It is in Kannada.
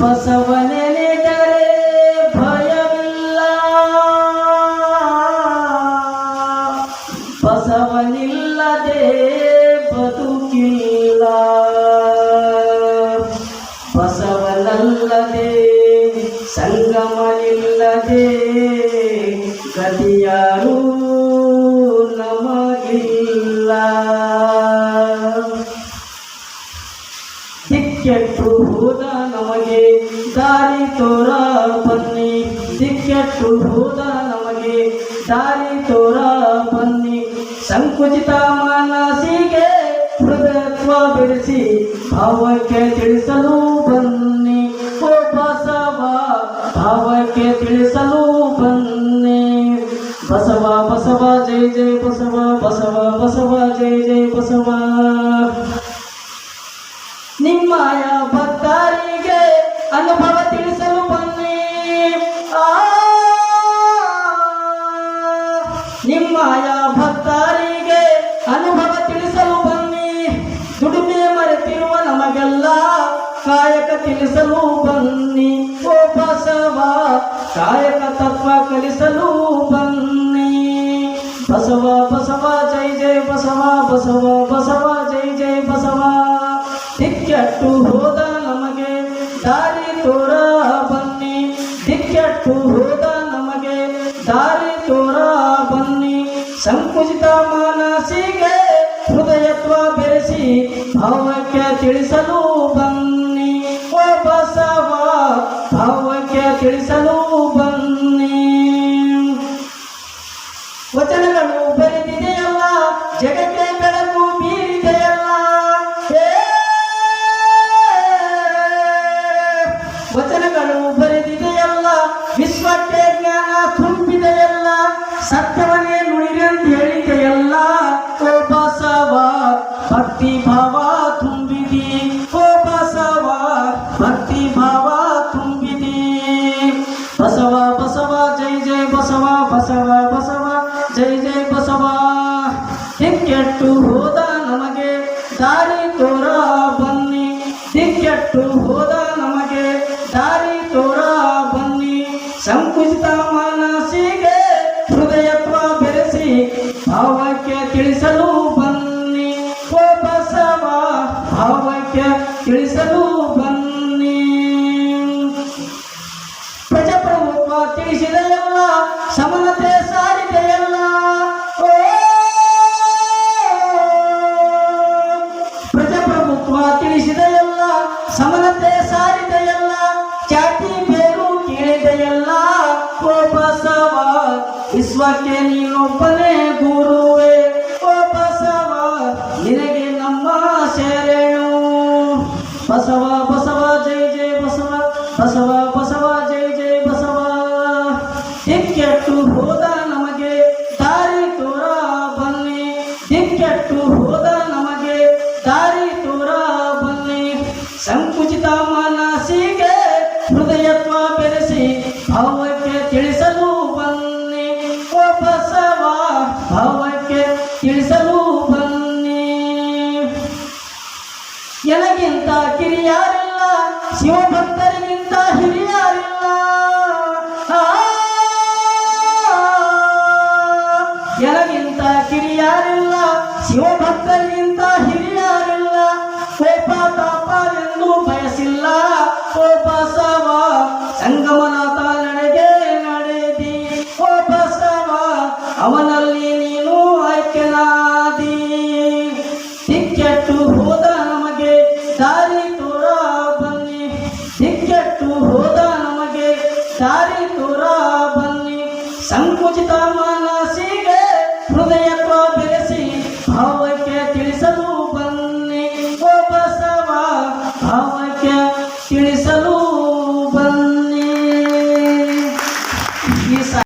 ಬಸವನೆನೆದರೆ ಭಯವಿಲ್ಲ. ಬಸವನಿಲ್ಲದೆ ಬದುಕಿಲ್ಲ. ಬಸವನಲ್ಲದೆ ಸಂಗಮನಿಲ್ಲದೆ ಗದಿಯಾರು ನಮಗಿಲ್ಲ. ದಿಕ್ಕೆಟ್ಟು ಹೋದ ನಮಗೆ, ದಾರಿ ತೋರ ಬನ್ನಿ ದಿಕ್ಕೆಟ್ಟು ಹೋದ ನಮಗೆ. ದಾರಿ ತೋರ ಬನ್ನಿ, ಸಂಕುಚಿತ ಮನಸ್ಸಿಗೆ ಹೃದಯತ್ವ ಬೆಳೆಸಿ ಭಾವಕ್ಕೆ ತಿಳಿಸಲು ಬನ್ನಿ. ಬಸವ, ಭಾವಕ್ಕೆ ತಿಳಿಸಲು ಬನ್ನಿ. ಬಸವ ಬಸವ, ಜೈ ಜೈ ಬಸವ ಬಸವ ಬಸವ, ಜೈ ಜೈ ಬಸವ. ನಿಮ್ಮಯ ಭಕ್ತರಿಗೆ ಅನುಭವ ತಿಳಿಸಲು ಬನ್ನಿ. ಆ, ನಿಮ್ಮಯ ಭಕ್ತರಿಗೆ ಅನುಭವ ತಿಳಿಸಲು ಬನ್ನಿ. ದುಡಿಮೆ ಮರೆತಿರುವ ನಮಗೆಲ್ಲ ಕಾಯಕ ತಿಳಿಸಲು ಬನ್ನಿ. ಓ ಬಸವ, ಕಾಯಕ ತತ್ವ ಕಲಿಸಲು ಬನ್ನಿ. ಬಸವ ಬಸವ, ಜೈ ಜೈ ಬಸವ ಬಸವ. ದಿಕ್ಕೆಟ್ಟು ಹೋದ ನಮಗೆ. ದಾರಿ ತೋರ ಬನ್ನಿ. ಸಂಕುಚಿತ ಮನಸ್ಸಿಗೆ ಹೃದಯತ್ವ ಬೆರೆಸಿ ಭಾವಕ್ಕೆ ತಿಳಿಸಲು ಬನ್ನಿ. ಬಸವ, ಭಾವಕ್ಕೆ ತಿಳಿಸಲು ಸತ್ಯವನ್ನೇ ಅಂತ ಹೇಳಿದೆಯಲ್ಲ ಓ ಬಸವ ಭಕ್ತಿ ಭಾವ ತುಂಬಿದಿ. ಓ ಭಕ್ತಿ ಭಾವ ತುಂಬಿದಿ. ಬಸವ ಬಸವ, ಜೈ ಜೈ ಬಸವ ಬಸವ ಬಸವ, ಜೈ ಜೈ ಬಸವ. ದಿಕ್ಕೆಟ್ಟು ಹೋದ ನಮಗೆ, ದಾರಿ ತೋರ ಬನ್ನಿ. ದಿಕ್ಕೆಟ್ಟು ಹೋದ ನಮಗೆ, ದಾರಿ ತೋರ ಬನ್ನಿ. ಸಂಕುಚಿತ ಮನಸ್ಸಿಗೆ ಹೃದಯತ್ವ ಬೆರೆಸಿ ಭಾವಕ್ಕೆ ತಿಳಿಸಲು ಬನ್ನಿ. ಓ ಬಸವ ಭಾವಕ್ಕೆ ತಿಳಿಸಲು ಬನ್ನಿ. ದಿಕ್ಕೆಟ್ಟು ಹೋದ ನಮಗೆ, ದಾರಿ ತೋರ ಬನ್ನಿ. ದಿಕ್ಕೆಟ್ಟು ಹೋದ ನಮಗೆ, ದಾರಿ ತೋರ ಬನ್ನಿ. ಸಂಕುಚಿತ ಮನಸ್ಸಿಗೆ ಹೃದಯತ್ವ ಬೆರೆಸಿ, ಭಾವಕ್ಕೆ ತಿಳಿಸಲು ಬನ್ನಿ. ಬಸವ ಭಾವಕ್ಕೆ ತಿಳಿಸಲು ಬನ್ನಿ. ಎನಗಿಂತ ಕಿರಿಯಾರಿಲ್ಲ, ಶಿವಭಕ್ತರಿಗಿಂತ ಹಿರಿಯರಿಲ್ಲ ಎನಗಿಂತ ಕಿರಿಯಾರಿಲ್ಲ ಶಿವಭಕ್ತರಿಗಿಂತ ಹಿರಿಯಾರಿಲ್ಲ. ಕೋಪ ತಾಪ ಎಂದು ಬಯಸಿಲ್ಲ. ಕೋಪ ಸವ ಸಂಗಮನಾಥ ನಡೆಗೆ ನಡೆದಿ. ಕೋಪ ಸವ ಅವನಲ್ಲಿ ನೀನು ಆಯ್ಕೆನಾದಿ ದಿಕ್ಕೆಟ್ಟು ಹೋದ ನಮಗೆ, ದಾರಿ ತೋರ ಬನ್ನಿ. ದಿಕ್ಕೆಟ್ಟು ಹೋದ ನಮಗೆ, ದಾರಿ ತೋರ ಬನ್ನಿ. ಸಂಕುಚಿತ ಮನಸ್ಸಿಗೆ ಹೃದಯ ಬೆಳೆಸಿ ಭಾವಕ್ಕೆ ತಿಳಿಸಲು ಬನ್ನಿ ಬಸವ ಭಾವಕ್ಕೆ ತಿಳಿಸಲು